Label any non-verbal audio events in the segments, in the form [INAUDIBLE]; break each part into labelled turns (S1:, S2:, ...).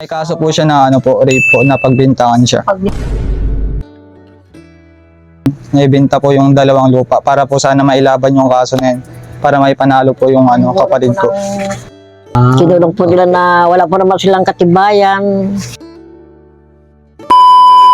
S1: May kaso po siya na ano po, rape po, na pagbintangan siya.
S2: Pag
S1: Naibenta po yung dalawang lupa para po sana mailaban yung kaso na yun. Para may panalo po yung ano, kapatid ko.
S2: Sinulong po nila na wala po naman silang katibayan.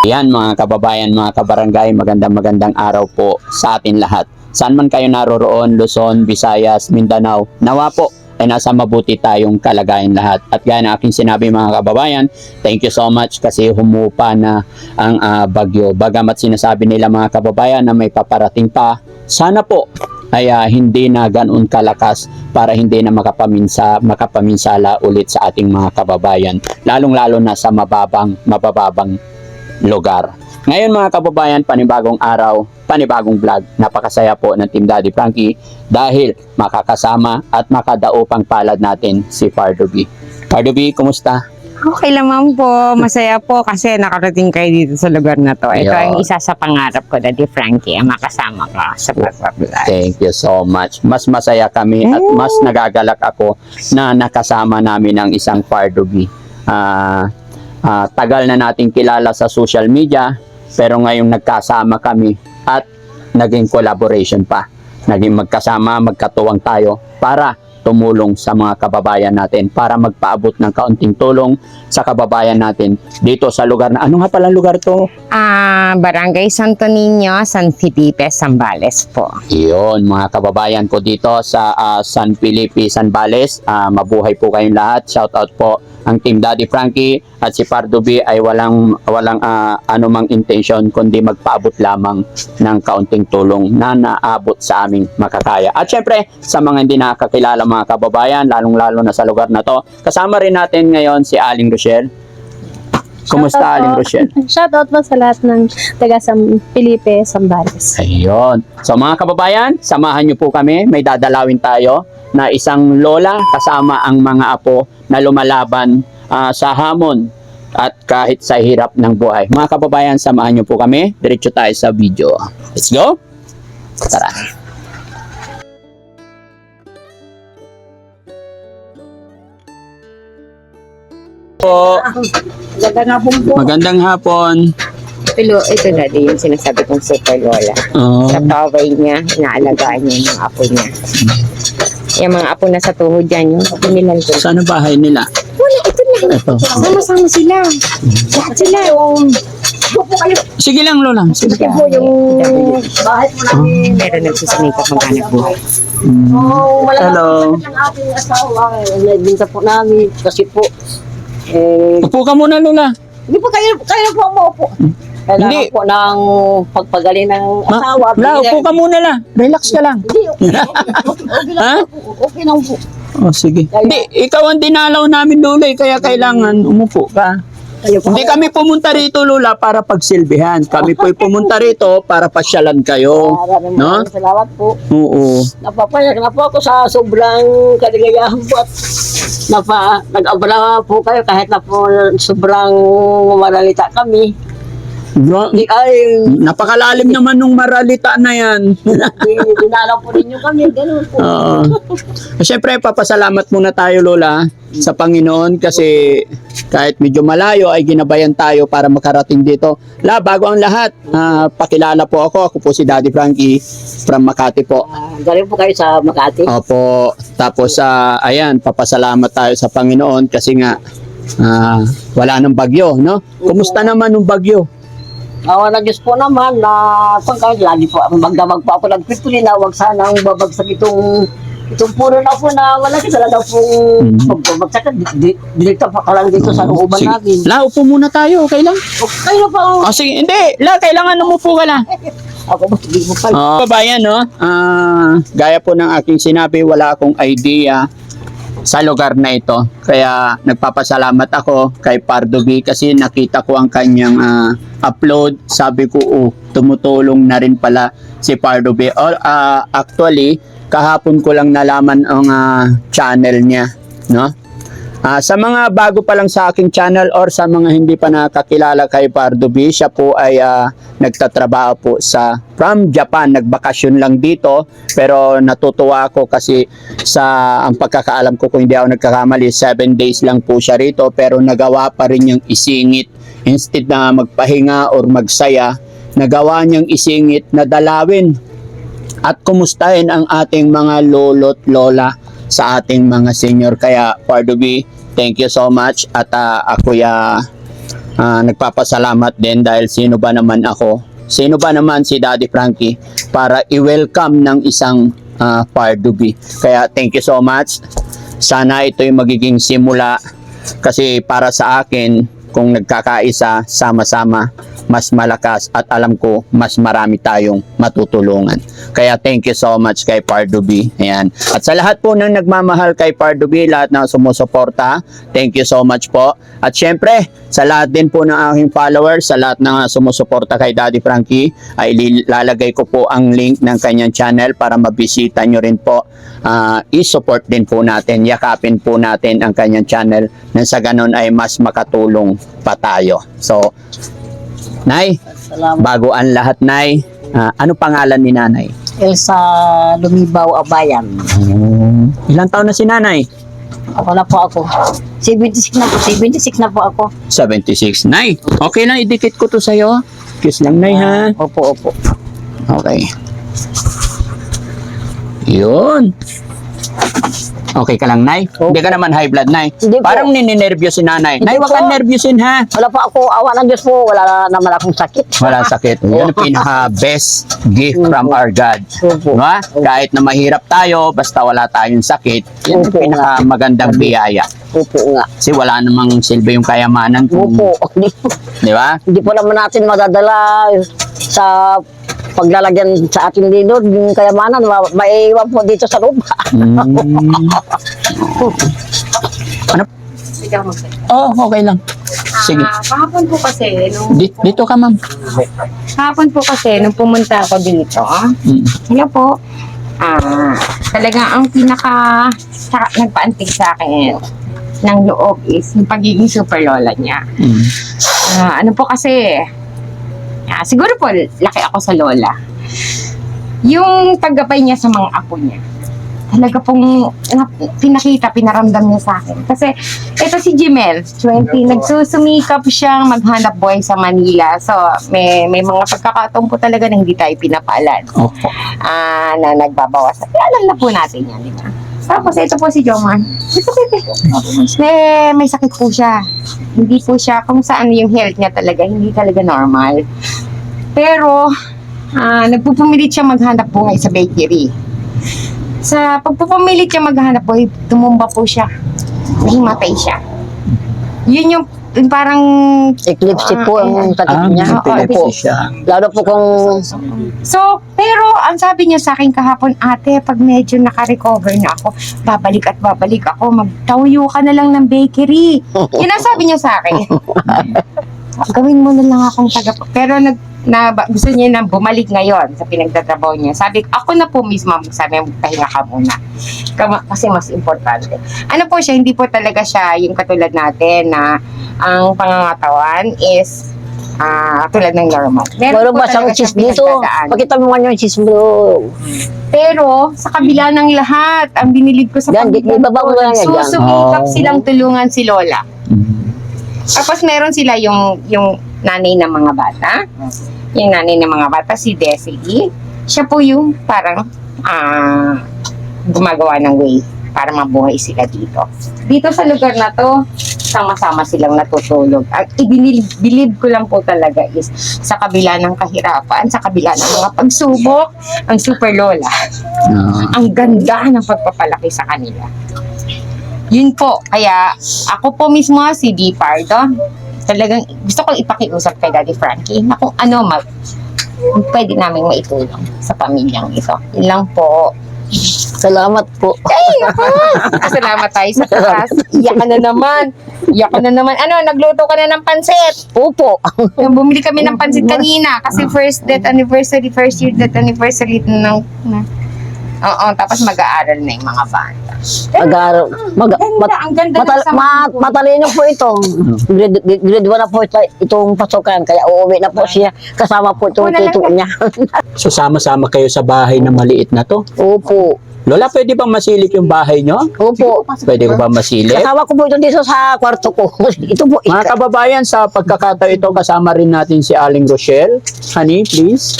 S3: Yan mga kababayan, mga kabarangay, magandang magandang araw po sa atin lahat. Saan man kayo naroroon, Luzon, Visayas, Mindanao, nawa po ay nasa mabuti tayong kalagayan lahat. At gaya na aking sinabi mga kababayan, thank you so much kasi humupa na ang ah, bagyo. Bagamat sinasabi nila mga kababayan na may paparating pa, sana po ay ah, hindi na ganoon kalakas para hindi na makapaminsa, makapaminsala ulit sa ating mga kababayan. Lalong-lalo na sa mababang, mabababang lugar. Ngayon mga kababayan, panibagong araw, panibagong vlog. Napakasaya po ng Team Daddy Frankie dahil makakasama at makadaupang palad natin si Pardo B. Kumusta?
S4: Okay naman po. Masaya po kasi nakarating kayo dito sa lugar na to. Ito ang isa sa pangarap ko, Daddy Frankie, ang makasama ka sa pagbablog.
S3: Thank you so much. Mas masaya kami at mas nagagalak ako na nakasama namin ang isang Pardo B. Ah, ah, tagal na nating kilala sa social media pero ngayong nagkasama kami at naging collaboration pa. Naging magkasama, magkatuwang tayo para tumulong sa mga kababayan natin para magpaabot ng kaunting tulong sa kababayan natin dito sa lugar na ano nga pala lugar to?
S4: Ah, Barangay Santo Niño, San Felipe, Zambales po.
S3: Iyon, mga kababayan ko dito sa ah, San Felipe, San Bales. Ah, mabuhay po kayong lahat. Shout out po ang Team Daddy Frankie at si Pardo B ay walang walang ah, anumang intention kundi magpaabot lamang ng kaunting tulong na naabot sa aming makakaya. At syempre, sa mga hindi nakakilala mga kababayan, lalong-lalo na sa lugar na to, kasama rin natin ngayon si Aling Rochelle. Kumusta
S5: Shoutout
S3: Aling
S5: po.
S3: Rochelle? [LAUGHS]
S5: Shoutout po sa lahat ng taga San Felipe, Sambales.
S3: Ayun. So mga kababayan, samahan niyo po kami. May dadalawin tayo na isang lola kasama ang mga apo na lumalaban ah, sa hamon at kahit sa hirap ng buhay. Mga kababayan, samahan niyo po kami. Diretso tayo sa video. Let's go! Tara! Po, magandang hapon.
S4: Pero ito, Daddy, yung sinasabi kong super lola.
S3: Oh,
S4: Sa kaway niya, inaalagaan niya yung apo niya. Yung mga apo na sa tuhod dyan, yung pinilan ko.
S3: saan ang bahay nila?
S4: Wala, ito lang.
S3: Ito.
S4: Sama-sama sila. Lahat sila. Yung...
S3: Sige lang, Lola. Sige.
S4: po yung...
S2: Bahay po namin.
S4: Pero nagsisimika maghanap buhay.
S2: Oh, wala
S3: Hello.
S2: ng ating asawa. Eh, Nagbinta po namin kasi po eh,
S3: Upo ka muna, Lola.
S2: hindi po kayo, kayo po umuupo. Kailangan
S3: Hindi.
S2: po ng pagpagaling ng
S3: Ma,
S2: asawa.
S3: La,
S2: Bigyan-
S3: upo ka muna la. Relax ka lang.
S2: Hindi, okay lang. Okay lang [LAUGHS]
S3: Ha?
S2: po. Okay lang po.
S3: Oh, sige. Hindi, ikaw ang dinalaw namin, Lola, eh, kaya kailangan umupo ka.
S2: Kayo po.
S3: Hindi kami pumunta rito, Lola, para pagsilbihan. Kami po'y pumunta rito para pasyalan kayo.
S2: Maraming
S3: No?
S2: maraming salamat po.
S3: Oo.
S2: Napapayag na po ako sa sobrang kaligayahan po at napa, nag-abala po kayo kahit na po sobrang malalita kami. Ay,
S3: napakalalim naman nung maralita na yan. [LAUGHS]
S2: di- dinalaw po ninyo kami, ganun po.
S3: Oo. Siyempre, papasalamat muna tayo, Lola, sa Panginoon kasi kahit medyo malayo ay ginabayan tayo para makarating dito. La, bago ang lahat, ah, pakilala po ako. Ako po si Daddy Frankie from Makati po.
S2: Ah, galing po kayo sa Makati.
S3: Opo. Tapos, sa ayan, papasalamat tayo sa Panginoon kasi nga ah, wala nang bagyo, no? Kumusta naman yung bagyo?
S2: Awa na Diyos po naman na kung kahit lagi po magdamag po ako nagpipili na wag sana ang babagsak itong itong puro na po na wala kasi talaga pong
S3: Mhm.
S2: pagbabagsak di, di, direkta pa ka lang dito sa looban
S3: Sige.
S2: namin.
S3: La, upo muna tayo. Okay lang?
S2: Okay na pa oh.
S3: O, sige. Hindi. La, kailangan umupo ka lang. [LAUGHS]
S2: Ako ba hindi mo pa.
S3: Oh, babayan, no? Ah, gaya po ng aking sinabi, wala akong idea sa lugar na ito. Kaya nagpapasalamat ako kay Pardo B kasi nakita ko ang kanyang ah, upload. Sabi ko, oh, tumutulong na rin pala si Pardo B. Or, ah, actually, kahapon ko lang nalaman ang ah, channel niya, no? Ah, sa mga bago pa lang sa aking channel or sa mga hindi pa nakakilala kay Pardo B, siya po ay ah, nagtatrabaho po sa from Japan. Nagbakasyon lang dito pero natutuwa ako kasi sa ang pagkakaalam ko kung hindi ako nagkakamali, 7 days lang po siya rito pero nagawa pa rin niyang isingit instead na magpahinga or magsaya, nagawa niyang isingit na dalawin at kumustahin ang ating mga lolo't lola sa ating mga senior. Kaya, Pardo B, thank you so much. At ah, ako ya ah, nagpapasalamat din dahil sino ba naman ako, sino ba naman si Daddy Frankie para i-welcome ng isang ah, Pardo B. Kaya, thank you so much. Sana ito yung magiging simula kasi para sa akin, kung nagkakaisa, sama-sama, mas malakas at alam ko mas marami tayong matutulungan. Kaya thank you so much kay Pardo B. Ayan. At sa lahat po ng nagmamahal kay Pardo B, lahat na sumusuporta, thank you so much po. At syempre, sa lahat din po ng aking followers, sa lahat na sumusuporta kay Daddy Frankie, ay lalagay ko po ang link ng kanyang channel para mabisita nyo rin po. Ah, i-support din po natin, yakapin po natin ang kanyang channel nang sa ganun ay mas makatulong pa tayo. So, Nay,
S2: Salamat.
S3: bago ang lahat, Nay, ah, ano pangalan ni Nanay?
S2: Elsa Lumibaw Abayan.
S3: Ilang taon na si Nanay?
S2: Ako na po ako. 76 na po. 76 na po ako.
S3: 76. Nay, okay lang, idikit ko to sa'yo. Kiss lang, Nay, ha?
S2: Opo, opo.
S3: Okay. Yun. Okay ka lang, Nay? Hindi ka naman high blood, Nay.
S2: Hindi.
S3: Parang nininervyos si Nanay.
S2: Hindi
S3: Nay, wag kang nervyosin, ha?
S2: Wala po ako. Awa ng Diyos po. Wala naman akong sakit.
S3: Wala sakit. [LAUGHS] Yan ang pinaka-best gift from our God. Diba? Kahit na mahirap tayo, basta wala tayong sakit, yan ang pinaka-magandang biyaya.
S2: Opo nga.
S3: Kasi wala namang silbi yung kayamanan kung,
S2: Opo. [LAUGHS]
S3: Di ba?
S2: hindi po naman natin madadala sa paglalagyan sa ating dito, yung kayamanan, ma- maiiwan po dito sa lupa.
S3: Mm. ano? Oh, okay lang. Sige.
S4: Ah, kahapon po kasi, nung,
S3: Di- dito ka, ma'am.
S4: kahapon po kasi, nung pumunta ako dito,
S3: Mm.
S4: hello po, ah, talagang ang pinaka, sa, nagpaantig sa akin ng loob is yung pagiging super lola niya.
S3: Mm.
S4: Ah, ano po kasi, ah, siguro po, laki ako sa lola. Yung paggabay niya sa mga apo niya, talaga pong na, pinakita, pinaramdam niya sa akin. Kasi, ito si Jimel, 20, nagsusumikap siyang maghanap buhay sa Manila. So, may, may mga pagkakataon po talaga na hindi tayo pinapaalan.
S3: Opo.
S4: Ah, na nagbabawas. Kaya alam na po natin yan, di ba? Tapos ito po si Jomar. May, may sakit po siya. Hindi po siya, kung saan yung health niya talaga, hindi talaga normal. Pero, ah, nagpupumilit siya maghanap buhay sa bakery. Sa pagpupumilit siya maghanap buhay, tumumba po siya. Nahimatay siya. Yun yung, yung parang
S2: Eclipse po ang sakit
S3: Ah,
S2: niya.
S4: Oo,
S3: epilepsy
S2: Opo.
S3: siya.
S2: Lalo po kung
S4: So, pero ang sabi niya sa akin kahapon, ate, pag medyo naka-recover na ako, babalik at babalik ako, magtayo ka na lang ng bakery. [LAUGHS] Yun ang sabi niya sa akin. [LAUGHS] Gawin mo na lang akong taga... Pero nag, na, ba- gusto niya na bumalik ngayon sa pinagtatrabaho niya. Sabi, ako na po mismo, sabi, magpahinga ka muna. Kasi mas importante. Ano po siya, hindi po talaga siya yung katulad natin na ang pangangatawan is ah tulad ng normal.
S2: meron
S4: po
S2: ba siyang cheese dito? Pakita mo nga yung cheese bro.
S4: Pero sa kabila ng lahat, ang binilid ko sa
S2: Yan,
S4: pamilya ko, susumikap
S3: Oh.
S4: silang tulungan si Lola.
S3: Mm.
S4: Tapos meron sila yung yung nanay ng mga bata. Yung nanay ng mga bata, si Desi. Siya po yung parang ah, gumagawa ng way para mabuhay sila dito. Dito sa lugar na to, sama-sama silang natutulog. Ang ibinilib ko lang po talaga is sa kabila ng kahirapan, sa kabila ng mga pagsubok, ang super lola
S3: Ah.
S4: ang ganda ng pagpapalaki sa kanila. Yun po, kaya ako po mismo si D. Pardo, talagang gusto kong ipakiusap kay Daddy Frankie na kung ano mag pwede namin maitulong sa pamilyang ito. Yun lang po.
S2: Salamat po.
S4: Salamat tayo sa taas. Iyak ka na naman. Iyak ka na naman. Ano, nagluto ka na ng pansit.
S2: Opo.
S4: Yung bumili kami ng pansit kanina kasi first death anniversary, first year death anniversary ng, na, Oo, tapos mag-aaral na yung mga bata.
S2: Mag-aaral. Mag,
S4: Ganda,
S2: mat,
S4: ang ganda
S2: matal,
S4: sa
S2: ma, matalino po ito. Grade, grade 1 na po ito, itong pasukan. Kaya uuwi na po siya. Kasama po itong
S4: lang
S2: tito niya. [LAUGHS]
S3: So sama-sama kayo sa bahay na maliit na to.
S2: Opo.
S3: Lola, pwede bang masilip yung bahay nyo?
S2: Opo.
S3: Pwede ko ba masilip?
S2: Kasama ko po ito dito sa kwarto ko. [LAUGHS] ito po.
S3: Mga kababayan, sa pagkakataon ito, kasama rin natin si Aling Rochelle. Honey, please.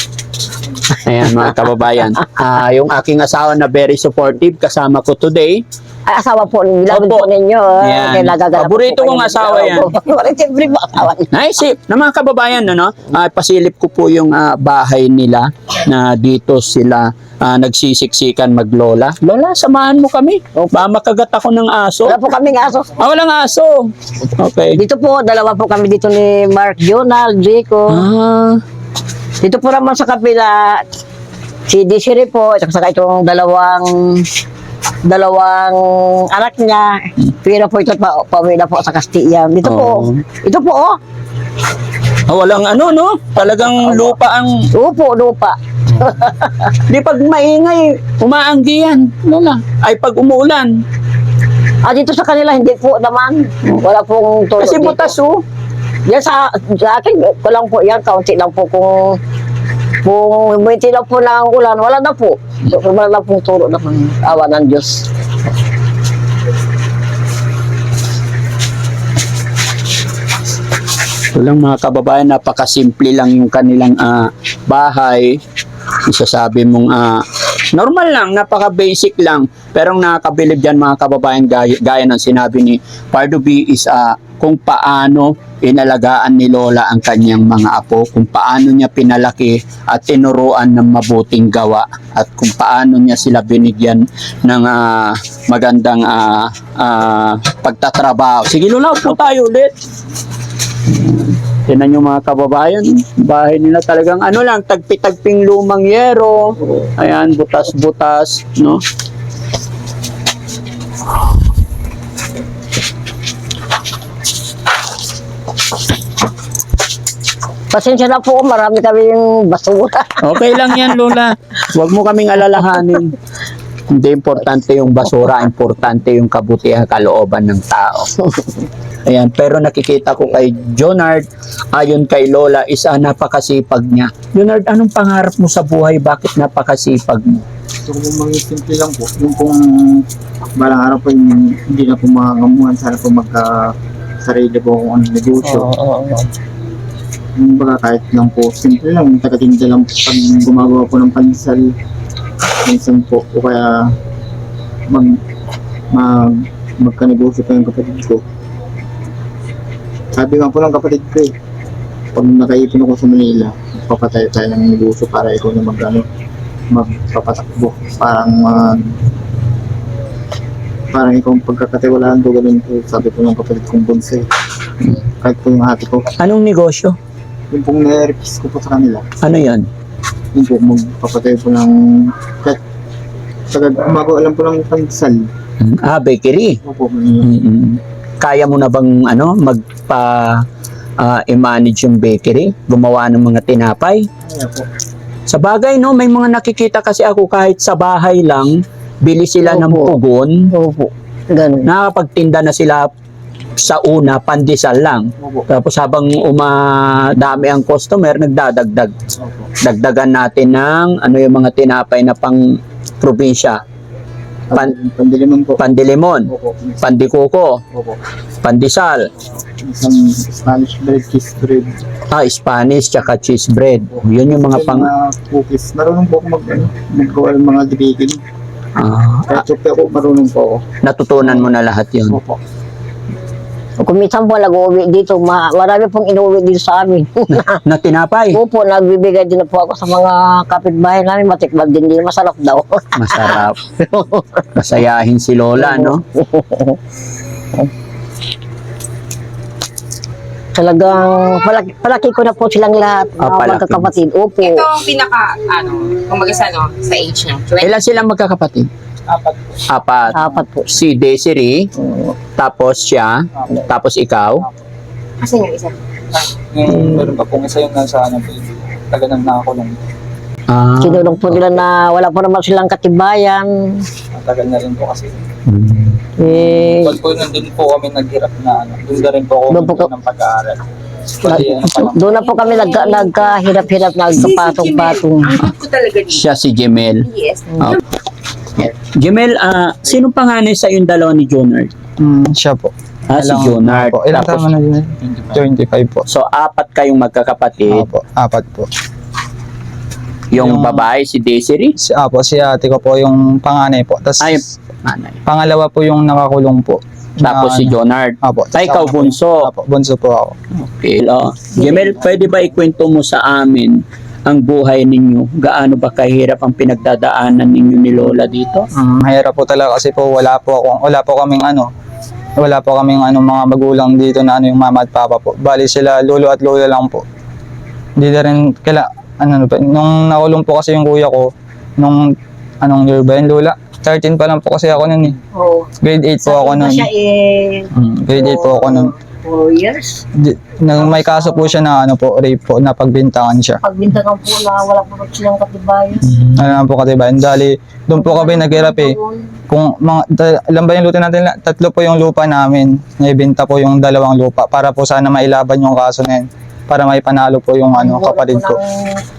S3: Ayan, mga kababayan. Ah, yung aking asawa na very supportive, kasama ko today.
S2: Ay, asawa po. Nilapit
S3: Opo.
S2: po ninyo. ah.
S3: Yan.
S2: Kaya nagaganap
S3: Paborito
S2: po
S3: kong
S2: kayo.
S3: asawa yan.
S2: Opo. [LAUGHS] Siyempre po asawa niya.
S3: Naisip na mga kababayan, ano, ah, pasilip ko po yung ah, bahay nila na dito sila ah, nagsisiksikan maglola. Lola, samahan mo kami. Ba makagat ako ng aso.
S2: Wala po kaming aso.
S3: Ah, walang aso. Okay.
S2: Dito po, dalawa po kami dito ni Mark Jonal, Jaco.
S3: Ah,
S2: Dito po naman sa kapila, si Desiree po, at saka itong dalawang dalawang anak niya. Pero po ito pa, pauwi na po sa Castilla. Dito po.
S3: Oo.
S2: Ito po, oh.
S3: ah, walang ano, no? Talagang lupa ang...
S2: Upo, lupa. [LAUGHS]
S3: Di pag maingay, umaanggi yan. Lola. Ay, pag umuulan.
S2: Ah, dito sa kanila, hindi po naman. Wala pong tulog
S3: Kasi
S2: dito.
S3: butas, oh.
S2: Yan sa, sa akin, ko lang po yan, kaunti lang po kung kung buwiti lang po ng ulan, wala na po. Wala na pong turo na po. Awa ng Diyos.
S3: Ito lang mga kababayan, napakasimple lang yung kanilang ah, bahay. Isasabi mong ah, normal lang, napaka-basic lang. Pero ang nakakabilib dyan mga kababayan, gaya, gaya ng sinabi ni Pardo B is ah, kung paano inalagaan ni Lola ang kanyang mga apo, kung paano niya pinalaki at tinuruan ng mabuting gawa at kung paano niya sila binigyan ng ah, magandang ah, ah, pagtatrabaho. Sige Lola, upo tayo ulit. Tinan nyo mga kababayan, bahay nila talagang ano lang, tagpi-tagping lumang yero. Ayan, butas-butas, no?
S2: Pasensya na po, marami kami yung basura.
S3: Okay lang yan, Lola. [LAUGHS] Huwag mo kaming alalahanin. Hindi importante yung basura, importante yung kabutihan kalooban ng tao. [LAUGHS] Ayan, pero nakikita ko kay Jonard, ayon kay Lola, is ah, napakasipag niya. Jonard, anong pangarap mo sa buhay? Bakit napakasipag mo?
S1: Gusto ko pong maging simple lang po. Yung pong balang araw po yung hindi na po makangamuhan. Sana po magka sarili po kung ano negosyo. Yung baga kahit lang po, simple lang. Tagatinda lang po pag gumagawa po ng pansal. Minsan po. O kaya mag, mag magkanegosyo pa yung kapatid ko. Sabi nga po ng kapatid ko eh, pag nakaipon ako sa Manila, papatay tayo ng negosyo para ikaw na mag ano, magpapatakbo. Parang mag parang ikaw ang pagkakatiwalaan ko ganun po sabi ko ng kapatid kong bonsai kahit po yung ate ko
S3: Anong negosyo?
S1: yung pong nare-request ko po sa kanila
S3: Ano yan?
S1: Yun po magpapatay po ng saka gumagawa lang po ng pansal
S3: Ah, bakery.
S1: opo
S3: Mm-mm. Kaya mo na bang ano magpa ah, i-manage yung bakery, gumawa ng mga tinapay?
S1: kaya po
S3: Sa bagay no, may mga nakikita kasi ako kahit sa bahay lang, bili sila ng
S2: Opo.
S3: pugon,
S2: Opo. Ganun.
S3: nakapagtinda na sila sa una, pandesal lang.
S1: opo.
S3: Tapos habang umadami ang customer, nagdadagdag.
S1: opo.
S3: Dagdagan natin ng ano yung mga tinapay na pang probinsya. Pan-
S1: Pan, pandiliman po.
S3: Pandilimon,
S1: opo.
S3: Pandikuko,
S1: opo.
S3: Pandesal,
S1: isang Spanish bread cheese bread.
S3: Ah, Spanish, tsaka cheese bread. Yun yung mga pang...
S1: mga cookies. Marunong po ako mag ano maggawa ng mga baking
S3: ah,
S1: kahit ako marunong po ako.
S3: Natutunan mo na lahat yun.
S1: opo
S2: Kung minsan po nag-uwi dito, ma marami pong inuwi dito sa amin. [LAUGHS]
S3: Na tinapay.
S2: Opo, nagbibigay din na po ako sa mga kapitbahay namin. Matikman din din. Masarap daw. [LAUGHS]
S3: Masarap. Masayahin si Lola, no? [LAUGHS]
S2: Talagang palaki, palaki ko na po silang lahat.
S3: Ah, palaki.
S2: magkakapatid. Opo.
S4: Ito ang pinaka, ano, kumbaga sa, ano, sa age niya. 20.
S3: Ilan silang magkakapatid?
S1: Apat
S3: Apat.
S2: Apat po.
S3: Si Desiree, tapos siya, tapos ikaw.
S4: Kasi yung isa.
S6: Yung meron pa pong isa yung nasa ano taga nang nakakulong.
S3: Ah,
S2: Sinulong po nila na wala po naman silang katibayan.
S6: Matagal na rin po kasi.
S3: mm.
S2: Eh,
S6: Pag po nandun po kami naghirap na ano, doon na rin po ako
S2: Doon po
S6: ng pag-aaral. Ano pa lang.
S2: doon na po kami nagka, nagkahirap-hirap, nagkapatong-patong.
S4: ko talaga dito.
S3: Siya si Jemel.
S4: Yes.
S3: Ah. Jemel, ah, sinong panganay sa yung dalawa ni Jonard?
S7: Mm, siya po.
S3: Ah, si
S7: Ilang-
S3: Jonard.
S7: Opo. Ilang
S3: Tapos-
S7: tama na din? 25 po.
S3: So, apat kayong magkakapatid.
S7: Opo, apat po.
S3: Yung
S7: Yung-
S3: babae, si Desiree.
S7: Si, apo, si ate ko po yung panganay po. Tapos
S3: Ay, nanay.
S7: pangalawa po yung nakakulong po.
S3: Tapos si Jonard.
S7: Apo.
S3: Ay, ikaw
S7: Tapos ako-
S3: bunso.
S7: Apo, bunso po ako.
S3: Okay. Oh. Jemel, pwede ba ikwento mo sa amin ang buhay ninyo? Gaano ba kahirap ang pinagdadaanan ninyo ni Lola dito?
S7: Mm, mahirap po talaga kasi po wala po ako, wala po kaming ano, wala po kaming ano mga magulang dito na ano yung mama at papa po. Bali sila lolo at lola lang po. Hindi na rin kaila ano, ano pa, nung nakulong po kasi yung kuya ko nung anong year ba yun lola? 13 pa lang po kasi ako nun eh.
S2: Oh,
S7: Grade 8 po ako nun.
S2: siya eh,
S7: Mm, grade 8 po ako nun.
S2: 4 years.
S7: Di, nang may kaso po siya na ano po, rape po, na pagbintangan siya.
S2: Pagbintangan po na wala po silang katibayan.
S7: Ano naman po katibayan. Dali, doon po kami naghirap eh. Kung mga, ta- alam ba yung luto natin? Tatlo po yung lupa namin. Naibenta po yung dalawang lupa para po sana mailaban yung kaso na yun. Para may panalo po yung ano, kapatid ko.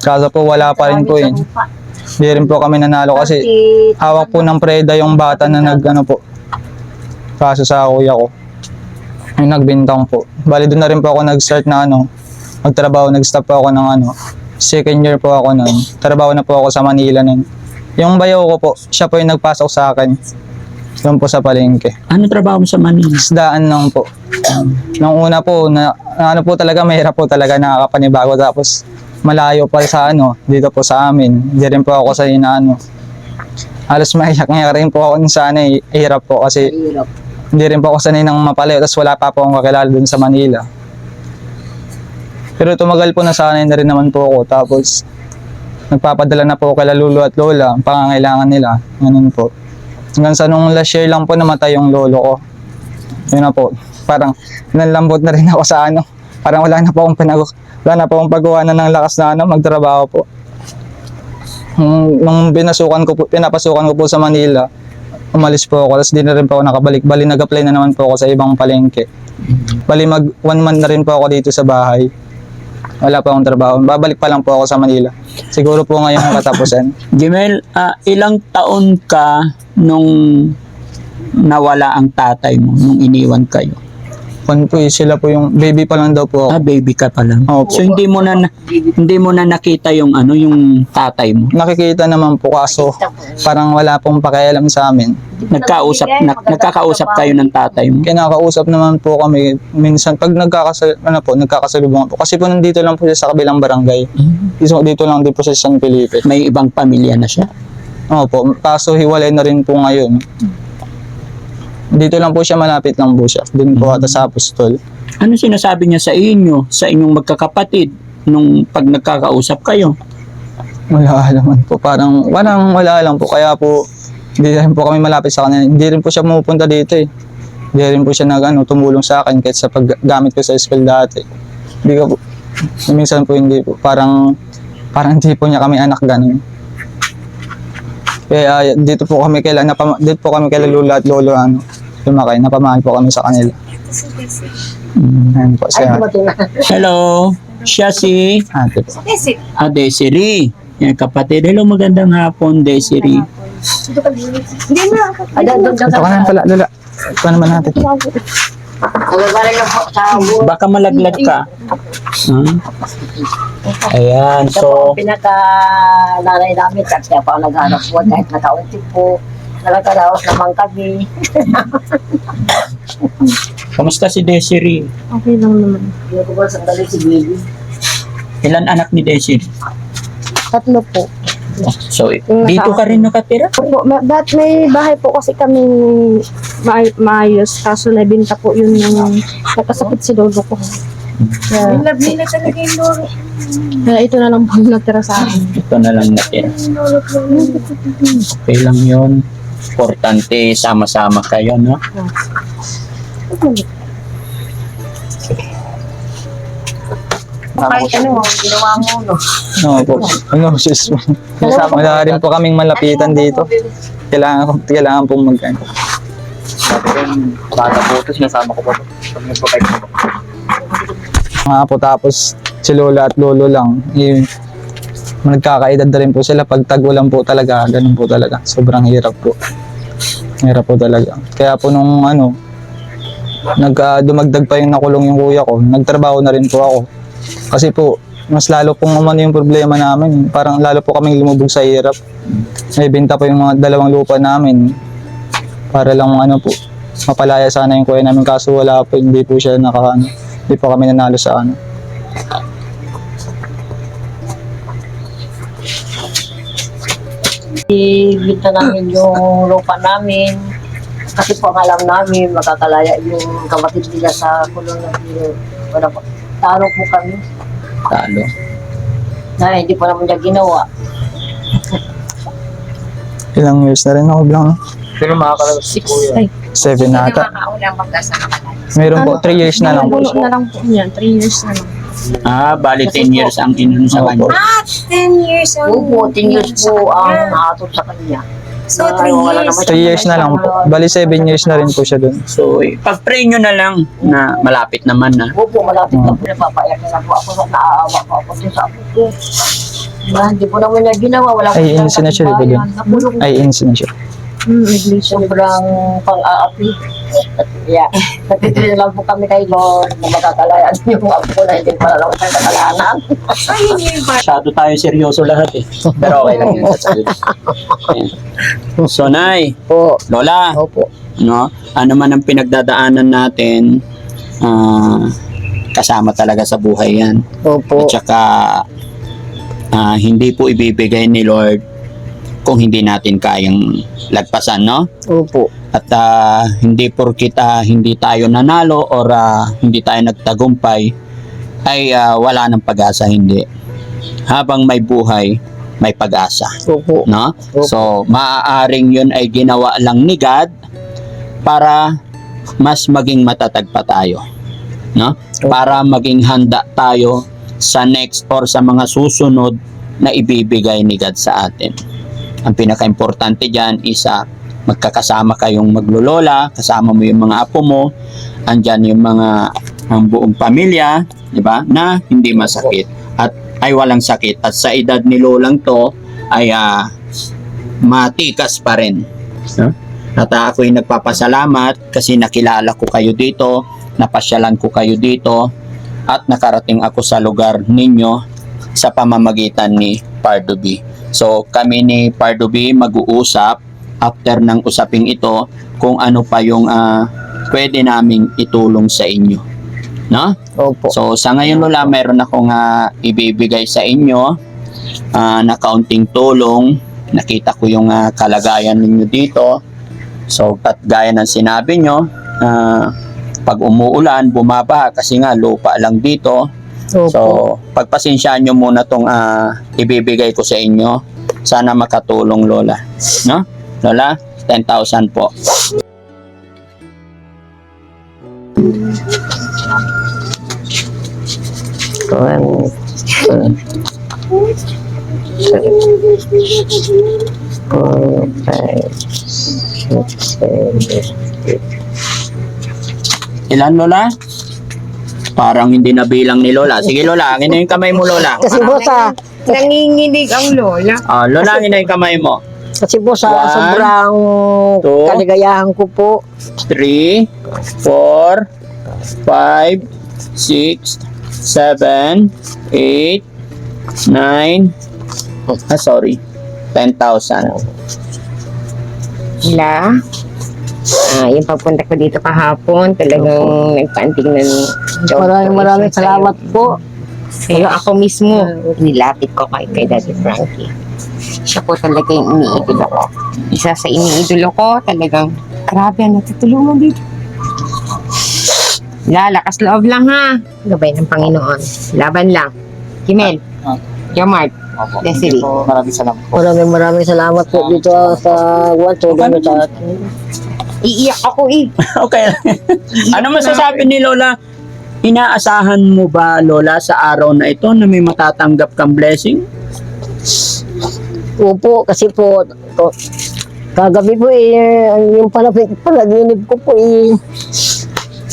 S7: Kaso po wala pa rin po yun. Hindi rin po kami nanalo kasi hawak po ng preda yung bata na nag ano po. Kaso sa kuya ko. Yung nagbintang po. Bali doon na rin po ako nag-start na ano, magtrabaho, nag-stop po ako ng ano, second year po ako nun. Trabaho na po ako sa Manila nun. Yung bayaw ko po, siya po yung nagpasok sa akin. Doon po sa palengke.
S3: Ano trabaho mo sa Manila?
S7: Isdaan lang po. Nung una po, na, na ano po talaga, mahirap po talaga nakakapanibago. Tapos malayo pa sa ano, dito po sa amin. Hindi rin po ako sa inaano. Halos maiyak nga rin po ako sa ano, eh, hirap po kasi
S2: Hirap.
S7: Hindi rin po ako sanay ng mapalayo. Tapos wala pa po akong kakilala dun sa Manila. Pero tumagal po, nasanay na rin naman po ako. Tapos nagpapadala na po kay lolo at lola ang pangangailangan nila. Ganun po. Hanggang sa nung last year lang po namatay yung lolo ko. Yun na po. Parang nalambot na rin ako sa ano. Parang wala na po akong pinag wala na po akong paggawa na ng lakas na ano, magtrabaho po. Nung, nung binasukan ko po, pinapasukan ko po sa Manila, umalis po ako, tapos di na rin po ako nakabalik. Bali, nag-apply na naman po ako sa ibang palengke. Bali, mag one month na rin po ako dito sa bahay. Wala pa akong trabaho. Babalik pa lang po ako sa Manila. Siguro po ngayon ang katapusan. [LAUGHS]
S3: Jemel, ah, ilang taon ka nung nawala ang tatay mo, nung iniwan kayo?
S7: Kung po eh, sila po yung baby pa lang daw po
S3: Ah, baby ka pa lang.
S7: Opo.
S3: So hindi mo na hindi mo na nakita yung ano yung tatay mo.
S7: Nakikita naman po kaso parang wala pong pakialam sa amin.
S3: Nagkausap na, nagkakausap kayo ng tatay mo.
S7: Kinakausap naman po kami minsan pag nagkakasal ano po, nagkakasalubungan po. Kasi po nandito lang po siya sa kabilang barangay. Dito, dito lang din po siya sa San Felipe.
S3: May ibang pamilya na siya.
S7: Opo, kaso hiwalay na rin po ngayon. Dito lang po siya, malapit lang po siya. Doon po ata sa Apostol.
S3: Ano sinasabi niya sa inyo, sa inyong magkakapatid nung pag nagkakausap kayo?
S7: Wala naman po. Parang, parang wala lang po. Kaya po, hindi rin po kami malapit sa kanya. Hindi rin po siya pumupunta dito eh. Hindi rin po siya nag, ano, tumulong sa akin kahit sa paggamit ko sa school dati. Hindi ko po, minsan po hindi po. Parang, parang hindi po niya kami anak ganun. Kaya ah, dito po kami kailan, napama, dito po kami kay lolo at lolo ano, lumakay, napamahal po kami sa kanila. Ayun po, si
S2: Ay,
S7: ate,
S2: dumating na.
S3: Hello, siya si
S7: ate po.
S3: Ah, Desiree. Yan, kapatid. Hello, magandang hapon, Desiree.
S4: hindi na.
S2: Doon, doon.
S7: Ito ka na pala, lala. Ito naman natin.
S2: Po.
S3: Baka malaglag ka. Hmm? Ayan,
S2: Ito po
S3: so,
S2: ang pinaka nanay namin at kaya pa ako naghanap po kahit nakaunti po. Nagkaraos naman kami. [LAUGHS]
S3: kamusta si Desiree?
S5: Okay lang naman.
S2: Hindi ko ba sandali si Baby?
S3: Ilan anak ni Desiree?
S5: Tatlo po.
S3: So, dito ka rin nakatira?
S5: Opo, ma- but may bahay po kasi kami ma- maayos. Kaso nabinta po yun yung nakasakit si lolo ko. Kaya,
S4: Lovely na talaga yung loro.
S5: kaya ito na lang po yung natira sa akin.
S3: Ito na lang natira. Okay lang yun. Importante, sama-sama kayo, no?
S4: Kahit ano,
S2: Ginawa mo, no?
S7: Oo po. Ano, sis po. Wala rin po kaming malapitan dito. Kailangan, kailangan pong mag
S6: Sabi ko, yung bata po ito, sinasama ko po. Pag nagpapay ko po.
S7: Mga po tapos si Lola at Lolo lang. Eh, nagkakaedad na rin po sila. Pag tag-ulan po talaga, ganun po talaga. Sobrang hirap po. Hirap po talaga. Kaya po nung ano, nag, ah, dumagdag pa yung nakulong yung kuya ko, nagtrabaho na rin po ako. Kasi po, mas lalo pong umano yung problema namin. Parang lalo po kaming lumubog sa hirap. May benta po yung mga dalawang lupa namin. Para lang ano po, mapalaya sana yung kuya namin. Kaso wala po, hindi po siya naka, ano, hindi po kami nanalo sa ano.
S2: Ibita namin yung lupa namin. Kasi po ang alam namin, makakalaya yung kapatid nila sa bilo. Wala po. Taro po kami.
S3: Talo.
S2: Na hindi po naman niya ginawa.
S7: Ilang years na rin ako bilang
S6: Pero makakalabas si Kuya.
S7: seven na ata. Meron po, 3 years na lang po.
S5: Puno na lang po yan. 3 years na lang.
S3: Ah, bali 10 years ang inun sa kanya.
S7: Opo.
S4: 10 years
S2: Opo, tingos po ang nakatod sa kanya.
S4: So,
S2: Ay,
S4: 3
S2: wala
S4: years.
S2: naman
S7: 3 years na lang po. Bali 7 years na rin po siya dun.
S3: So, eh, pag-pray nyo na lang na malapit naman na.
S2: Opo, malapit na po. Napapayak na lang po ako. Naaawa po ako sa apo ko. Diba, hindi po naman niya ginawa. Wala po
S7: Ay,
S2: siyang
S7: insin na siya,
S2: katibayan.
S7: diba?
S2: Nakulong
S7: Ay, ins na siya.
S5: Hmm,
S2: sobrang pang-aapi. Yeah. Nagtitril lang po kami kay Lord na magkakalayaan [LAUGHS] yung apo ko na hindi pala lang tayo kakalanan.
S3: Masyado tayo seryoso lahat eh. Pero okay lang yun. So, Nay,
S2: Po.
S3: Lola,
S2: Opo.
S3: no? Ano man ang pinagdadaanan natin, ah, kasama talaga sa buhay yan.
S2: Opo.
S3: At saka, ah, hindi po ibibigay ni Lord kung hindi natin kayang lagpasan, no?
S2: Opo.
S3: At ah, hindi porkit ah, hindi tayo nanalo or ah, hindi tayo nagtagumpay ay ah, wala ng pag-asa, hindi. Habang may buhay, may pag-asa,
S2: Opo.
S3: no?
S2: Opo.
S3: So, maaaring yun ay ginawa lang ni God para mas maging matatag pa tayo. No? Para maging handa tayo sa next or sa mga susunod na ibibigay ni God sa atin. Ang pinaka-importante dyan is ah, magkakasama kayong maglulola, kasama mo yung mga apo mo, andyan yung mga ang buong pamilya, di ba? Na hindi masakit at ay walang sakit at sa edad ni lolang to ay ah, matikas pa rin. No? At ah, ako'y nagpapasalamat kasi nakilala ko kayo dito, napasyalan ko kayo dito, at nakarating ako sa lugar ninyo sa pamamagitan ni Pardo B. So kami ni Pardo B mag-uusap after ng usaping ito kung ano pa yung ah, pwede naming itulong sa inyo. No?
S2: Opo.
S3: So sa ngayon Lola, meron akong ah, ibibigay sa inyo ah, na kaunting tulong. Nakita ko yung ah, kalagayan ninyo dito. So at gaya ng sinabi nyo, ah, pag umuulan, bumaba kasi nga lupa lang dito. So pagpasensyaan nyo muna tong ah, ibibigay ko sa inyo. Sana makatulong Lola. No? Lola, 10,000 po.
S2: Three, four.
S3: Ilan Lola? Parang hindi nabilang ni Lola. Sige Lola, angin na yung kamay mo Lola.
S2: Kasi po sa,
S4: Nanginginig ang lola.
S3: Ah, Lola, angin na yung kamay mo.
S2: kasi po sa
S3: One,
S2: sobrang
S3: two,
S2: kaligayahan ko po,
S3: 3, 4, 5, 6, 7, 8, 9, ah, sorry, 10,000.
S4: Wala. Ah, yung papunta ko dito kahapon, talagang nagpaanting ng
S2: maraming maraming salamat po.
S4: Kaya ako mismo, nilapit ko kay, kay Daddy Frankie. Siya po talaga yung iniidolo ko. Isa sa iniidolo ko, talagang, grabe, ang natutulungan dito. Lalakas loob lang ha. Gabay ng Panginoon. Laban lang. Kimel. Jomart.
S6: Opo.
S4: Desiree.
S6: Maraming salamat po.
S2: Maraming maraming salamat po dito sa Wato. Dami sa
S4: Iiyak ako eh. [LAUGHS]
S3: okay. ano masasabi ni Lola? Inaasahan mo ba, Lola, sa araw na ito na may matatanggap kang blessing?
S2: Opo, kasi po, to, kagabi po eh, yung panapit, panaginip ko po eh,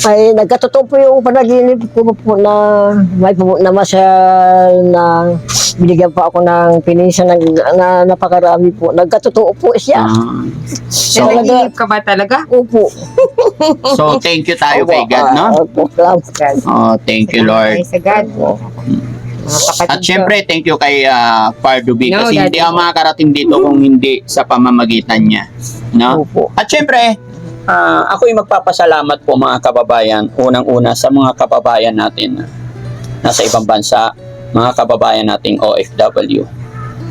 S2: ay nagkatotoo po yung panaginip ko po na may po na masyal na binigyan pa ako ng pinisa ng, na napakarami po. Nagkatotoo po siya.
S3: Ah.
S4: So,
S3: so,
S4: Nanaginip ka ba talaga?
S2: Opo.
S3: so, thank you tayo kay God, no?
S2: Opo, salamat.
S3: Oh, thank you, Lord.
S4: Ay, sa God. Mga kapatid
S3: At
S4: ko.
S3: syempre, thank you kay uh, Pardubi
S4: No,
S3: kasi
S4: Daddy.
S3: hindi ako makakarating dito kung hindi sa pamamagitan niya. No?
S2: Opo.
S3: At syempre, ah, ako'y magpapasalamat po mga kababayan, unang-una sa mga kababayan natin na nasa ibang bansa, mga kababayan nating OFW.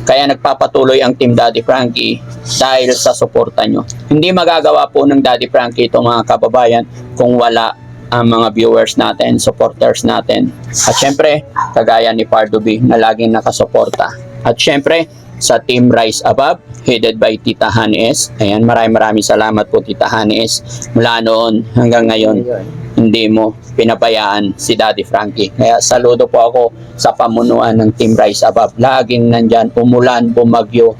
S3: Kaya nagpapatuloy ang Team Daddy Frankie dahil sa suporta nyo. Hindi magagawa po ng Daddy Frankie itong mga kababayan kung wala ang mga viewers natin, supporters natin. At syempre, kagaya ni Pardubi na laging nakasuporta. At syempre, sa Team Rise Above, headed by Tita Hanes. Ayan, maraming maraming salamat po Tita Hanes. Mula noon hanggang ngayon, hindi mo pinabayaan si Daddy Frankie. Kaya saludo po ako sa pamunuan ng Team Rise Above. Laging nandyan, umulan, bumagyo.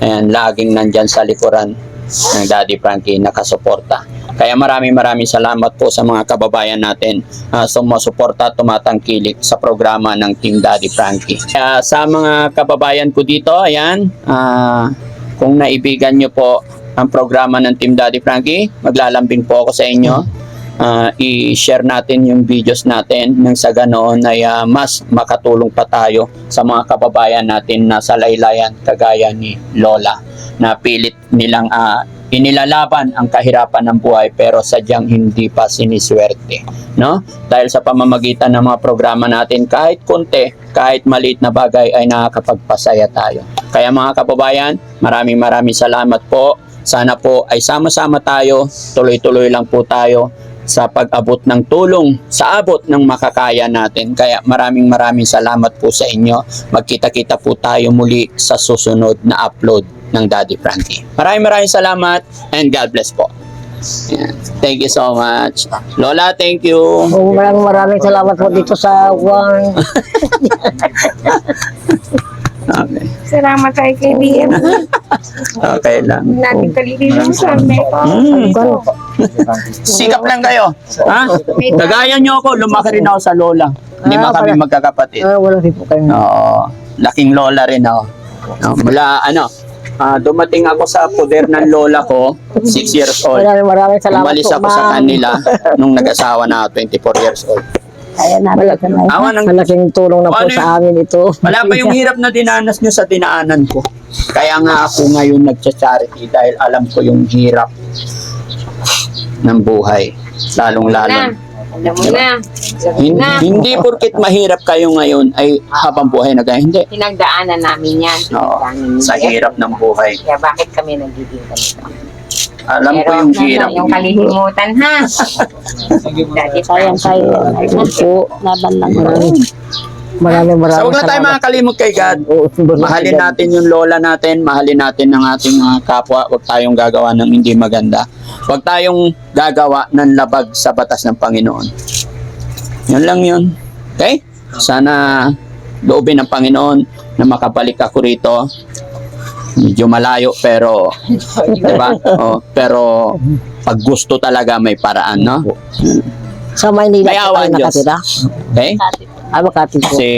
S3: Ayan, laging nandyan sa likuran ng Daddy Frankie nakasuporta. Kaya maraming maraming salamat po sa mga kababayan natin uh, sumusuporta at tumatangkilik sa programa ng Team Daddy Frankie. Kaya sa mga kababayan ko dito, ayan, ah, kung naibigan nyo po ang programa ng Team Daddy Frankie, maglalambing po ako sa inyo. Ah, i-share natin yung videos natin nang sa ganoon ay ah, mas makatulong pa tayo sa mga kababayan natin na sa laylayan kagaya ni Lola. Na pilit nilang ah, inilalaban ang kahirapan ng buhay pero sadyang hindi pa siniswerte no? Dahil sa pamamagitan ng mga programa natin kahit konti kahit maliit na bagay ay nakakapagpasaya tayo. Kaya mga kababayan maraming maraming salamat po. Sana po ay sama-sama tayo. Tuloy-tuloy lang po tayo sa pag-abot ng tulong sa abot ng makakaya natin. Kaya maraming maraming salamat po sa inyo. Magkita-kita po tayo muli sa susunod na upload ng Daddy Frankie. Maraming maraming salamat and God bless po. Ayan. Thank you so much. Lola, thank you.
S2: Maraming maraming salamat po dito sa one. [LAUGHS]
S3: Okay.
S4: Salamat kay BM.
S3: Okay lang.
S4: Natin kalilin sa Mexico.
S3: Mm. Sikap lang kayo. Ha? Kagaya nyo ako, lumaki rin ako sa lola. Lima
S2: Ah,
S3: kami magkakapatid.
S2: Ah, wala rin po kayo.
S3: Oo. Laking lola rin ako. No, mula ano, ah, dumating ako sa poder ng lola ko, 6 years old.
S2: Maraming maraming salamat
S3: Umalis
S2: po,
S3: ako sa
S2: ma'am.
S3: kanila nung nag-asawa na ako, 24 years old.
S2: Ayan na, malaking,
S3: Awa ng,
S2: malaking tulong na po
S3: Ano yun?
S2: sa amin ito.
S3: wala pa yung [LAUGHS] hirap na dinanas nyo sa dinaanan ko. Kaya nga ako ngayon nagcha-charity dahil alam ko yung hirap ng buhay. Lalong-lalong.
S4: Alam mo na.
S3: Hin-
S4: na.
S3: hindi porkit mahirap kayo ngayon ay habang buhay na kayo. Hindi.
S4: Pinagdaanan namin yan.
S3: Oo.
S4: Pinagdaanan
S3: Sa hirap ng buhay.
S4: Kaya bakit kami nagiging ganito?
S3: Alam ko yung
S4: ano,
S3: hirap.
S4: yung kalilimutan ha. Dati
S5: Sayang tayo.
S2: Po,
S5: Laban lang.
S2: maraming, maraming maraming
S3: So huwag na tayo
S2: salamat.
S3: makakalimot kay God. Mahalin natin yung lola natin, mahalin natin ang ating mga kapwa, huwag tayong gagawa ng hindi maganda. Huwag tayong gagawa ng labag sa batas ng Panginoon. Yun lang yun. Okay? Sana loobin ng Panginoon na makabalik ako rito. Medyo malayo pero, di ba? [LAUGHS] Oh, pero pag gusto talaga may paraan, no?
S2: Sa Maynila
S3: May
S2: po
S3: awa
S2: tayo nakatira.
S3: Okay?
S2: Ah, Makati po.
S3: Kasi,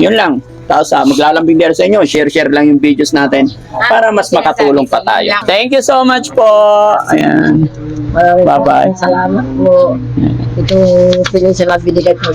S3: yun lang. Tapos ah, maglalambing din sa inyo, share-share lang yung videos natin para mas makatulong pa tayo. Thank you so much po. Ayan.
S2: Maraming
S3: Bye-bye.
S2: salamat po. Ito, pinag sila binigay po.